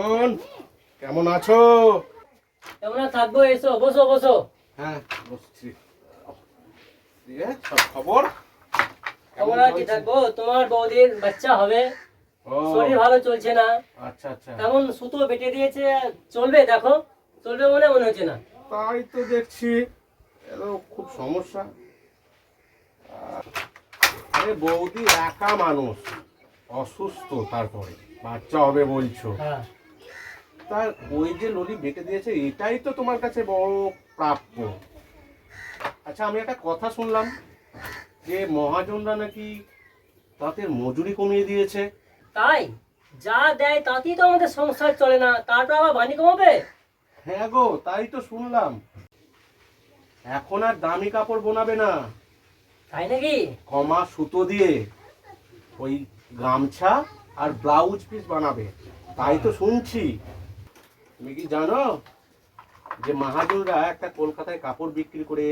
মিঠুন কেমন আছো? কেমন থাকব এসো বসো বসো। হ্যাঁ বসছি। সব খবর? কেমন আর কি থাকব? তোমার বৌদির বাচ্চা হবে। শরীর ভালো চলছে না। আচ্ছা আচ্ছা। এমন সুতো বেটে দিয়েছে? চলবে দেখো। চলবে বলে মনে হচ্ছে না। তাই তো দেখছি। এত খুব সমস্যা। আরে বৌদি একা মানুষ। অসুস্থ তারপরে। বাচ্চা হবে বলছো। হ্যাঁ। তার ওই যে ললি বেটে দিয়েছে এটাই তো তোমার কাছে বড় প্রাপ্য। আচ্ছা আমি একটা কথা শুনলাম যে মহাজনরা নাকি মজুরি কমিয়ে দিয়েছে। তাই? যা দেয় তাতেই তো আমাদের সংসার চলে না তারপর আবার বাণী কমাবে? হ্যাঁ গো তাই তো শুনলাম। এখন আর দামি কাপড় বোনাবে না। তাই নাকি? কমা সুতো দিয়ে ওই গামছা আর ব্লাউজ পিস বানাবে। তাই তো শুনছি। তুমি কি জানো যে মাহাজনরা একটা কলকাতায় কাপড় বিক্রি করে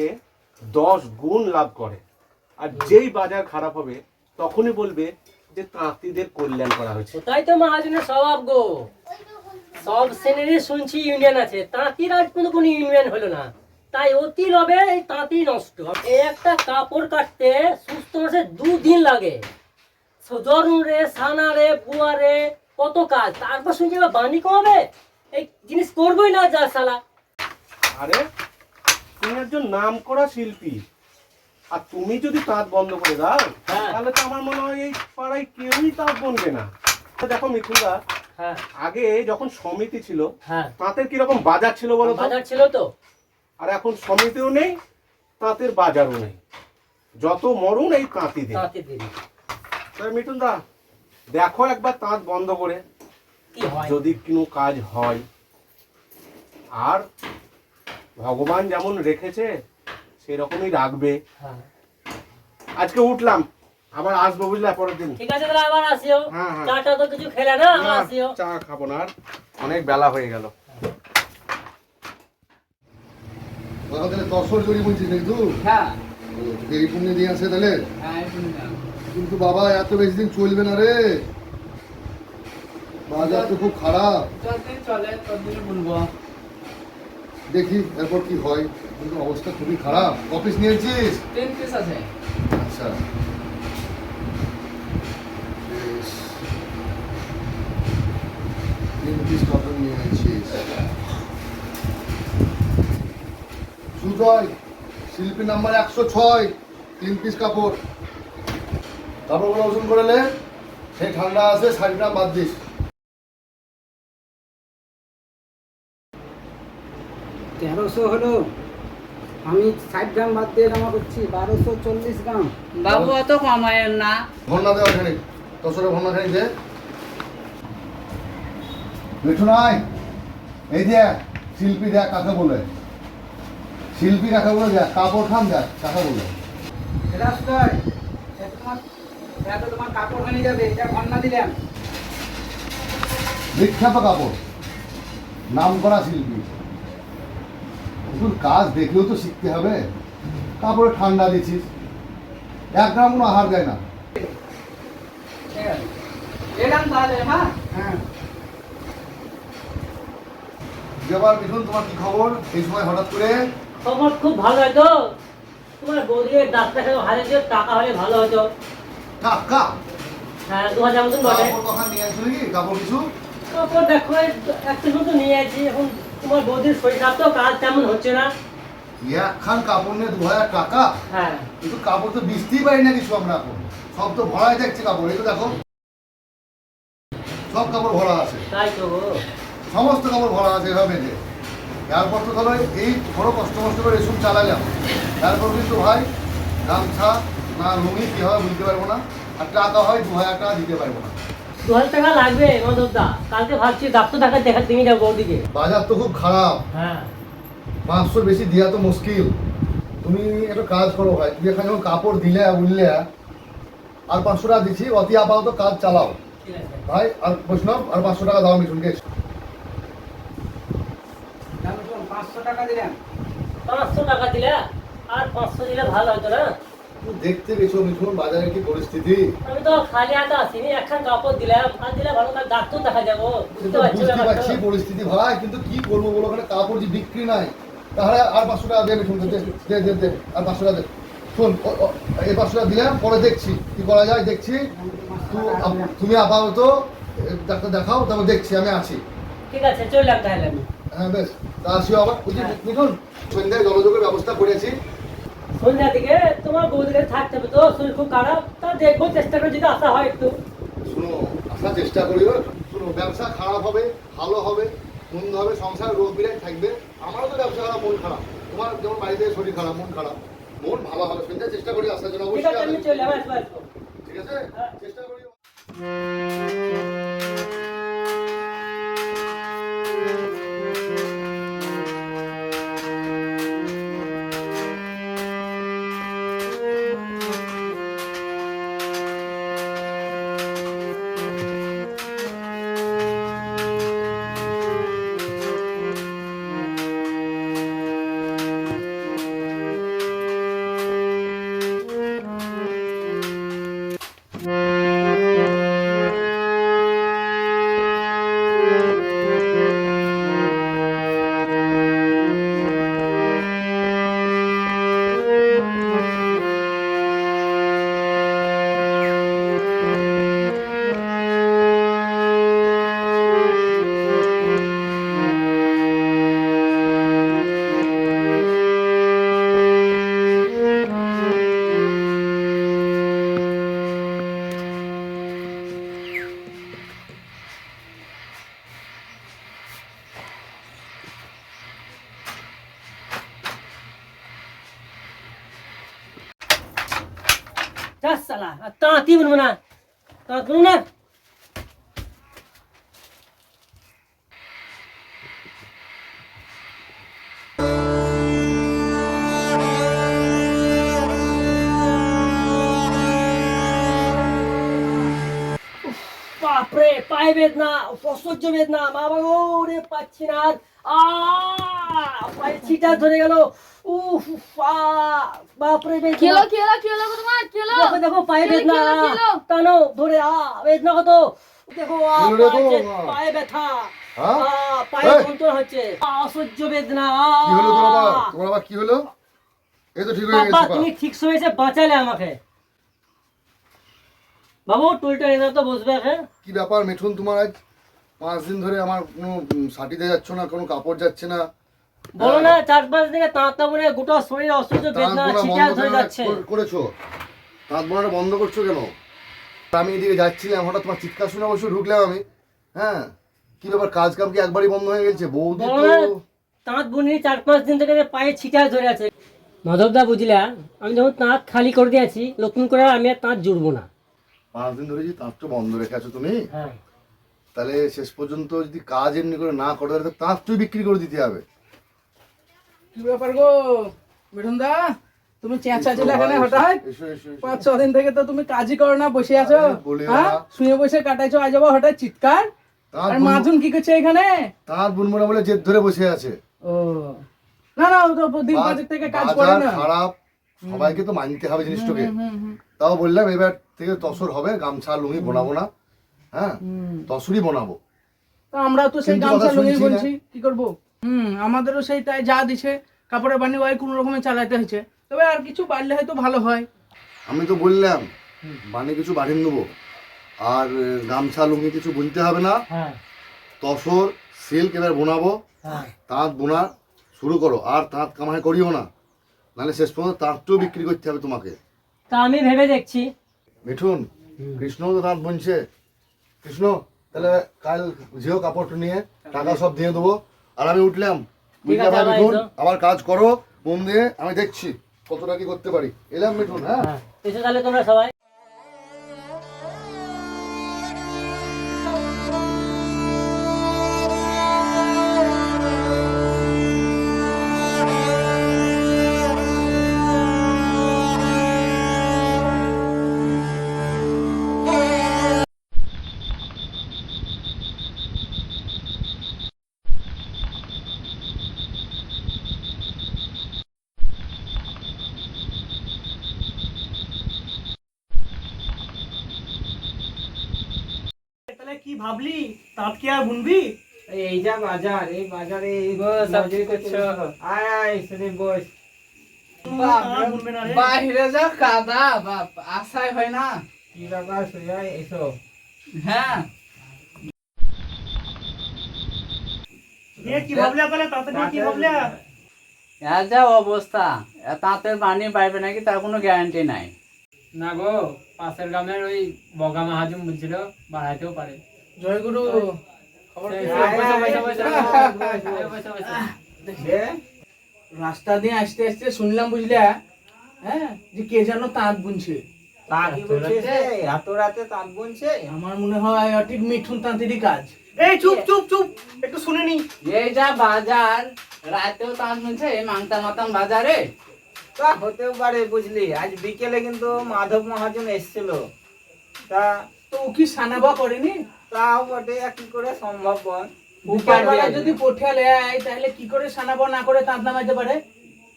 দশ গুণ লাভ করে? আর যেই বাজার খারাপ হবে, তখনই বলবে যে তাঁতিদের কল্যাণ করা হয়েছে। ওটাই তো মহাজনের স্বভাব গো? সব শ্রেণীরই শুনছি ইউনিয়ন আছে। তাঁতির আজ কোনো কোনো ইউনিয়ন হলো না। তাই অতি লবে এই তাঁতি নষ্ট। একটা কাপড় কাটতে সুস্থ মাসে দুদিন লাগে। জরুন রে সানা রে বুয়া রে কত কাজ? তারপর শুনছি বাণী কমাবে? এই জিনিস করবোই না যা সালা আরে তুমি একজন নাম করা শিল্পী। আর তুমি যদি তাঁত বন্ধ করে দাও হ্যাঁ। তাহলে তো আমার মনে হয় এই পাড়ায় কেউই তাঁত বনবে না। দেখো মিথুনদা হ্যাঁ। আগে যখন সমিতি ছিল হ্যাঁ। তাঁতের কীরকম বাজার ছিল বলো বাজার ছিল তো। আর এখন সমিতিও নেই তাঁতের বাজারও নেই। যত মরুন এই তাঁতি দিদি মিঠুন দা দেখো একবার তাঁত বন্ধ করে। কি হয়। যদি কোনো কাজ হয় আর ভগবান যেমন রেখেছে সেরকমই রাখবে। হ্যাঁ। আজকে উঠলাম আবার আসব বুঝলে পরের দিন। ঠিক আছে তাহলে আবার আসিও। হ্যাঁ, হ্যাঁ। চাটা তো কিছু খেলে না আবার আসিও। চা খাব না আর অনেক বেলা হয়ে গেল। তাহলে তসর জড়ি বলছিস নাকি তুই? হ্যাঁ। এই পুণ্যে দিয়ে আসে তাহলে? হ্যাঁ কিন্তু বাবা এত বেশি দিন চলবে না রে। বাজার তো খুব খারাপ। যতদিন চলে ততদিন বলব। দেখি এরপর কি হয় কিন্তু অবস্থা খুবই খারাপ। অফিস নিয়েছিস? টেন পিস আছে। আচ্ছা। পিস নিয়েছিস? সুজয় শিল্পী নাম্বার একশো ছয় তিন পিস কাপড়। কাপড়গুলো ওজন করে নে। সেই ঠান্ডা আছে শাড়িটা বাদ দিস। তেরোশো হলো। আমি ষাট গ্রাম বাদ দিয়ে জমা করছি বারোশো চল্লিশ গ্রাম। বাবু অত কমায়ের না। ভন্না দেওয়া খানিক। তসরে ভন্না খানিক দে। মিঠু নাই। এই যে শিল্পী দেখ কাকে বলে। শিল্পী কাকে বলে দেখ কাপড় খান দেখ কাকে বলে। রাস্তায় তোমার কাপড় হয়ে যাবে এটা ঘন্না দিলাম। বিখ্যাত কাপড়। নাম করা শিল্পী। শুধু কাজ দেখলেও তো শিখতে হবে। তারপরে ঠান্ডা দিছিস এক গ্রাম কোনো আহার দেয় না। তাহলে হ্যাঁ? হ্যাঁ। এবার মিঠুন তোমার কি খবর? এই সময় হঠাৎ করে? খবর খুব ভালো হয়তো। তোমার বৌদির ডাক্তার সাহেব হাজার দিয়ে টাকা হলে ভালো হতো। টাকা? হ্যাঁ দু হাজার মতন বটে। কাপড় নিয়ে আসছো নাকি কাপড় কিছু? তারপর দেখো একটা মতো নিয়ে আছি এখন তোমার বৌদির শরীর খারাপ তো কাজ তেমন হচ্ছে না। একখান কাপড় নিয়ে দু হাজার টাকা। হ্যাঁ। কিন্তু কাপড় তো বিচতেই পারি না কিছু আমরা এখন সব তো ভরাই দেখছি কাপড় এই তো দেখো। সব কাপড় ভরা আছে। তাই তো। সমস্ত কাপড় ভরা আছে এভাবে যে। তারপর তো ধরো এই বড় কষ্ট কষ্ট করে এসব চালালাম। তারপর কিন্তু ভাই গামছা না লুঙ্গি কী হবে বুঝতে পারব না? আর টাকা হয় দু হাজার টাকা দিতে পারব না। দু হাজার টাকা লাগবে মাধবদা কালকে ভাবছি ডাক্তার দেখা দেখা দিয়ে যাব বৌদিকে। বাজার তো খুব খারাপ। হ্যাঁ। পাঁচশোর বেশি দেওয়া তো মুশকিল। তুমি একটা কাজ করো ভাই তুমি এখানে যখন কাপড় দিলে উঠলে আর পাঁচশো টাকা দিচ্ছি অতি আপাতত কাজ চালাও। ঠিক আছে। ভাই আর বৈষ্ণব আর পাঁচশো টাকা দাও মিঠুনকে পাঁচশো টাকা দিলাম। পাঁচশো টাকা দিলে আর পাঁচশো দিলে ভালো হতো না? দেখতে গেছো মিঠুন বাজারে কি পরিস্থিতি? আমি তো খালি হাতে আসিনি একখান কাপড় দিলাম আর দিলে ভালো কাল ডাক্তার দেখা যাব বুঝতে পারছ পরিস্থিতি ভাই কিন্তু কি করব বলো ওখানে কাপড় যে বিক্রি নাই তাহলে আর পাঁচশো টাকা দে মিঠুন দে দে দে দে আর পাঁচশো টাকা দে শোন এই পাঁচশো টাকা দিলাম পরে দেখছি কি করা যায় দেখছি। তুমি আপাতত ডাক্তার দেখাও তারপর দেখছি আমি আছি। ঠিক আছে চললাম তাহলে। আমি হ্যাঁ বেশ তা আসিও আবার ওই যে মিঠুন সন্ধ্যায় জলযোগের ব্যবস্থা করেছি। সন্ধ্যার দিকে তোমার বৌদিকে থাকতে হবে তো শরীর খুব খারাপ। তা দেখব চেষ্টা করে যদি আসা হয় একটু। শুনো আসার চেষ্টা করিও। শুনো ব্যবসা খারাপ হবে ভালো হবে মন্দ হবে সংসার রোগ বিরাট থাকবে। আমারও তো ব্যবসা খারাপ মন খারাপ। তোমার যেমন বাড়িতে শরীর খারাপ মন খারাপ। মন ভালো হবে সন্ধ্যা চেষ্টা করি আসার জন্য ঠিক আছে অবশ্যই ঠিক আছে? চেষ্টা করি যা সালা তাঁতি বলব না তাঁত বলব না বাপরে পায়ে বেদনা অসহ্য বেদনা বাবা গো রে পাচ্ছি না আর পায়ে ছিটা ধরে গেল বাপরে বেদনা। খেলো খেলো খেলো তোমার খেলো। দেখো দেখো পায়ে বেদনা। টানো ধরে আ বেদনা কত? দেখো পায়ে-। পায়ে ব্যথা। হ্যাঁ? পায়ে যন্ত্রণা হচ্ছে। অসহ্য বেদনা কি হলো তোমার আবার? তোমার আবার কি হলো? এই তো ঠিক হয়ে বাবা তুমি ঠিক সময় এসে বাঁচালে আমাকে। বাবু টুলটা এনে তো বসবে হ্যাঁ কি ব্যাপার মিঠুন তোমার আজ? পাঁচ দিন ধরে আমার কোনো সাটিতে যাচ্ছ না কোনো কাপড় যাচ্ছে না। বলো না চার পাঁচ দিকে তাঁতা বলে গোটা শরীর অসহ্য তাঁত বেদনা বোনা ছিটা ধরে যাচ্ছে। করেছ? তাঁত বোনাটা বন্ধ করছ কেন? আমি এদিকে যাচ্ছিলাম হঠাৎ তোমার চিৎকার শুনে অবশ্য ঢুকলাম আমি। হ্যাঁ? কি ব্যাপার কাজ কাম কি একবারই বন্ধ হয়ে গেছে? বৌদি তো তাঁত বুনি চার পাঁচ দিন থেকে পায়ে ছিটা ধরে আছে। মাধবদা বুঝলা আমি যখন তাঁত খালি করে দিয়েছি নতুন করে আমি আর তাঁত জুড়বো না। পাঁচ দিন ধরে যে তাঁতটা বন্ধ রেখে আছো তুমি? হ্যাঁ। তাহলে শেষ পর্যন্ত যদি কাজ এমনি করে না করো তাহলে তো তাঁতটাই বিক্রি করে দিতে হবে। কি ব্যাপার গো মিঠুন দা তুমি চেঁচা ছিল এখানে হঠাৎ? এসো এসো এসো। পাঁচ ছ দিন থেকে তো তুমি কাজই করো না বসে আছো। হ্যাঁ? শুয়ে বসে কাটাইছো আজ আবার হঠাৎ চিৎকার? আর মাজুন কি করছে এখানে? তাঁত বুনমোনা বলে জেদ ধরে বসে আছে। ও। না না ও তো দিন পাঁচেক থেকে কাজ করে না। খারাপ সবাইকে তো মানতে হবে জিনিসটাকে। তাও বললাম এবার থেকে তসর হবে গামছা লুঙ্গি বোনাবো না। হ্যাঁ। তসরই বানাবো। তো আমরা তো সেই গামছা লুঙ্গি বলছি কি করব? হুম আমাদেরও সেই তাই যা দিছে কাপড়ের বানি ওই কোনো রকমে চালাতে হয়েছে। তবে আর কিছু বাড়লে হয়তো ভালো হয়। আমি তো বললাম বানি কিছু বাড়িয়ে নেব। আর গামছা লুঙ্গি কিছু বুনতে হবে না। হ্যাঁ। তসর সিল্ক এবার বোনাবো। হ্যাঁ। তাঁত বোনা শুরু করো। আর তাঁত কামাই করিও না। নাহলে শেষ পর্যন্ত তাঁতটাও বিক্রি করতে হবে তোমাকে। তা আমি ভেবে দেখছি। মিঠুন কৃষ্ণ তো তাঁত বুনছে। কৃষ্ণ তাহলে কাল যেও কাপড়টা নিয়ে টাকা সব দিয়ে দেবো। আর আমি উঠলাম। মিঠুন আমার কাজ করো। মন দিয়ে আমি দেখছি কতটা কি করতে পারি। এলাম মিঠুন হ্যাঁ। এসে তাহলে তোমরা সবাই। কি ভাবলি? তাঁত কি আর বুনবি? এই যা বাজার এই বাজারে এই বস, করছ। আয় আয় শুনে বস। বাইরে যা কাদা বাপ আশাই হয় না। কি ব্যাপার সুজয় এসো। হ্যাঁ। কি ভাবলে তাহলে তাঁতে কি ভাবলে? এর যা অবস্থা। এ তাঁতের পানি পাইবে নাকি তার কোনো গ্যারান্টি নাই। না গো পাশের গ্রামের ওই বগা মাহাজুম বলছিল বাড়াইতেও পারে। জয়গুরু। রাস্তা দিয়ে আসতে আসতে শুনলাম বুঝলে হ্যাঁ যে কে যেন তাঁত বুনছে এত রাতে তাঁত বুনছে আমার মনে হয় ঠিক মিঠুন তাঁতেরই কাজ এই চুপ চুপ চুপ একটু শুনে নি এই যা বাজার রাতেও তাঁত বুনছে এই মাংতা মাতাম বাজারে তা হতেও পারে বুঝলি আজ বিকেলে কিন্তু মাধব মহাজন এসেছিল তা তো ও কি সানাবা করেনি? তাও বটে কি করে সম্ভব বল? বিকালবেলা যদি পঠিয়া লেয় তাহলে কি করে সানাবা না করে তাঁত নামাইতে পারে?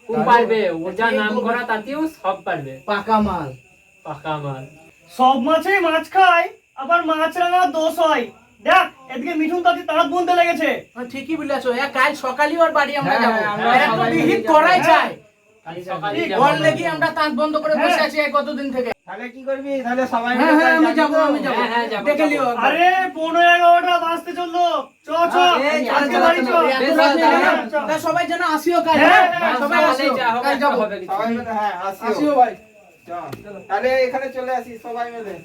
ও পারবে ও যা নাম করা তাতেও সব পারবে। পাকা মাল। পাকা মাল। সব মাছেই মাছ খায় আবার মাছ রাঙা দোষ হয়। দেখ এদিকে মিঠুন তাঁতি তাঁত বুনতে লেগেছে। হ্যাঁ, ঠিকই বলেছ। এ কাল সকালই ওর বাড়ি আমরা হ্যাঁ, যাব। আমরা একটু বিহিত করাই চাই। কালি সকালে ঠিক, যাব ওর লেগে আমরা তাঁত বন্ধ করে বসে হ্যাঁ। আছি কতদিন থেকে। তাহলে কি করবি তাহলে সবাই হ্যাঁ মিলে হ্যাঁ আমি যাবি? আমি যাব হ্যাঁ, হ্যাঁ, যাব, দেখে। লিও। আরে পনেরো এগারোটা বাজতে চলল চ চ আজকে বাড়ি চল, চ হ্যাঁ। তা সবাই যেন আসিও কাল হ্যাঁ, হ্যাঁ, হ্যাঁ, সবাই আসিও একটা যাব। সবাই মিলে হ্যাঁ আসিও আসিও ভাই চল। তাহলে এখানে চলে আসি সবাই মিলে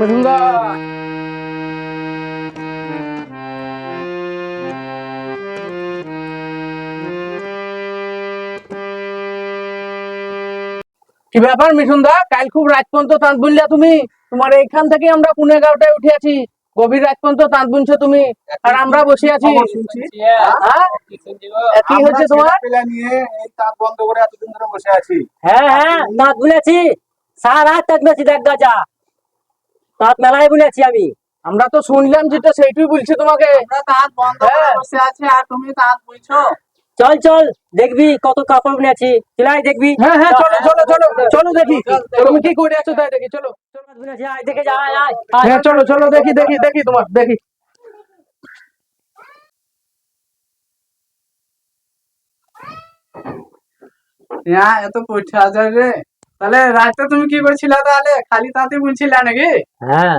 কি ব্যাপার মিঠুন দা কাল খুব রাত পর্যন্ত তাঁত বুনলা তুমি। তোমার এইখান থেকে আমরা পুনে এগারোটায় উঠে আছি। গভীর রাত পর্যন্ত তাঁত বুনছো তুমি। আর আমরা বসে আছি। হ্যাঁ? কি হচ্ছে তোমার? পেলা নিয়ে এই তাঁত বন্ধ করে এতদিন ধরে বসে আছি। হ্যাঁ হ্যাঁ তাঁত বুনেছি। সারা রাত তাঁত বুনেছি দেখ গাজা। তাঁত মেলায় বুনেছি আমি। আমরা তো শুনলাম যেটা সেইটাই বলছি তোমাকে। আমরা তাঁত বন্ধ করে হ্যাঁ। বসে আছি আর তুমি তাঁত বুঝছ চল চল দেখবি কত কাপড় বুনেছি। চলাই দেখবি। হ্যাঁ হ্যাঁ চলো চলো চলো চলো দেখি। তুমি কি করে আছো তাই দেখি চলো। তাঁত বুনেছি আয় দেখে যা আয় আয়। আয়। হ্যাঁ চলো চলো দেখি দেখি দেখি তোমার দেখি। হ্যাঁ এত পয়সা আছে রে। তাহলে রাতে তুমি কি করছিলে তাহলে? খালি তাতে বুনছিলে নাকি? হ্যাঁ।